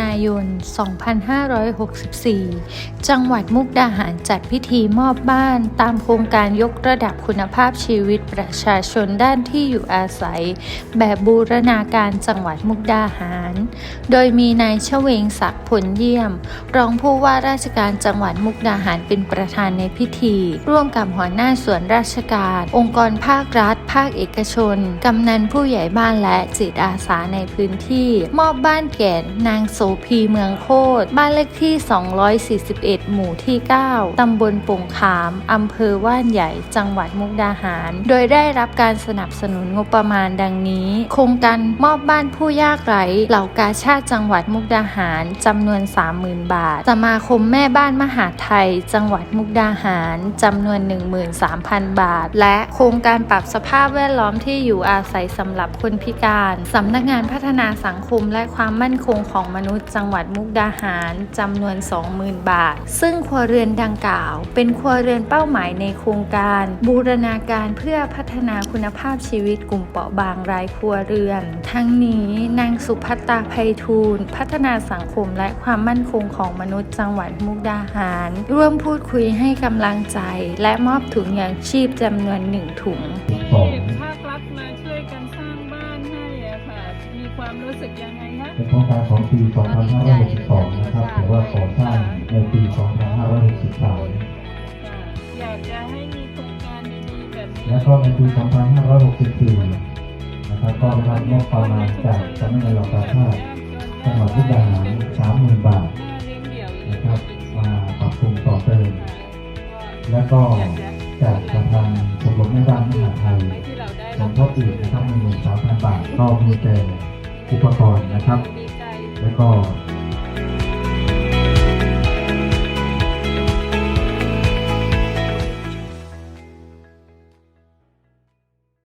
นายน 2564 จังหวัดมุกดาหารจัดพิธีมอบบ้าน ตามโครงการยกระดับคุณภาพชีวิตประชาชนด้านที่อยู่อาศัย แบบบูรณาการจังหวัดมุกดาหาร โดยมีนายเฉวงศักดิ์ผลเยี่ยม รองผู้ว่าราชการจังหวัดมุกดาหารเป็นประธานในพิธี ร่วมกับหัวหน้าส่วนราชการ องค์กรภาครัฐ ภาคเอกชน กำนันผู้ใหญ่บ้านและจิตอาสาในพื้นที่ มอบบ้านแก่นางโสพีเมืองโคตร บ้านเลขที่ 241 หมู่ที่ 9 ตำบลปงขาม อำเภอว่านใหญ่ จังหวัดมุกดาหาร โดยได้รับการสนับสนุนงบประมาณดังนี้ โครงการมอบบ้านผู้ยากไร้เหล่ากาชาติจังหวัดมุกดาหารจำนวน 30,000 บาท สมาคมแม่บ้านมหาไทย จังหวัดมุกดาหารจำนวน 13,000 บาท และโครงการปรับสภาพแวดล้อมที่อยู่อาศัยสำหรับคนพิการสำนักงานพัฒนาสังคมและความมั่นคงของมนุษย์จังหวัดมุกดาหารจำนวน 20,000 บาท ซึ่งครัวเรือนดังกล่าว เป็นครัวเรือนเป้าหมายในโครงการ บูรณาการเพื่อพัฒนาคุณภาพชีวิตกลุ่มเปราะบางรายครัวเรือน ทั้งนี้นางสุภัตตาไพฑูรย์พัฒนาสังคมและความมั่นคงของมนุษย์จังหวัดมุกดาหาร ร่วมพูดคุยให้กำลังใจ และมอบถุงยางชีพจำนวนหนึ่งถุงที่ภาครัฐมาช่วยกันสร้าง ความรู้สึกยังไงนะเป็นโครงการของปี 2562 นะครับหรือว่าก่อสร้างในปี 2563ค่ะอยากจะให้มีโครงการดีๆแบบนี้และก็ในปี 2564 นะครับก็ได้รับงบประมาณจากสำนักงานเหล่ากาชาติจังหวัดมุกดาหาร 30,000 บาทนะครับมาปรับปรุงต่อเติม และก็จากทางชมรมแม่บ้านมหาดไทย ที่เราได้สมทบอีกนะครับ13,000 บาทก็มีแต่ อุปกรณ์นะครับ แล้วก็